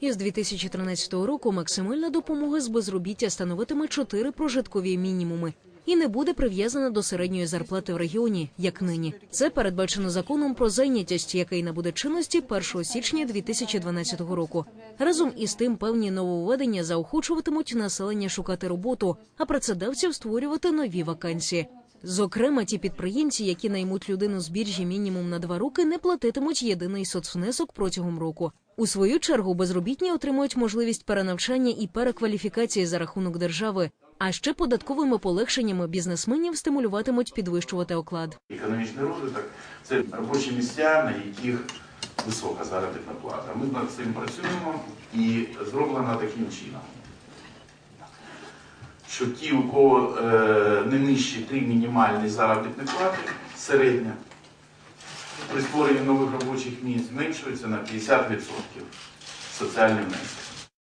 Із 2013 року максимальна допомога з безробіття становитиме 4 прожиткові мінімуми і не буде прив'язана до середньої зарплати в регіоні, як нині. Це передбачено законом про зайнятість, який набуде чинності 1 січня 2012 року. Разом із тим певні нововведення заохочуватимуть населення шукати роботу, а працедавців створювати нові вакансії. Зокрема, ті підприємці, які наймуть людину з біржі мінімум на два роки, не платитимуть єдиний соцвнесок протягом року. У свою чергу безробітні отримують можливість перенавчання і перекваліфікації за рахунок держави. А ще податковими полегшеннями бізнесменів стимулюватимуть підвищувати оклад. Економічний розвиток це робочі місця, на яких висока заробітна плата. Ми над цим працюємо і зроблено таким чином, що ті, у кого е, не нижчі три мінімальні заробітні плати, середня, при створенні нових робочих місць зменшується на 50% соціальний внесок.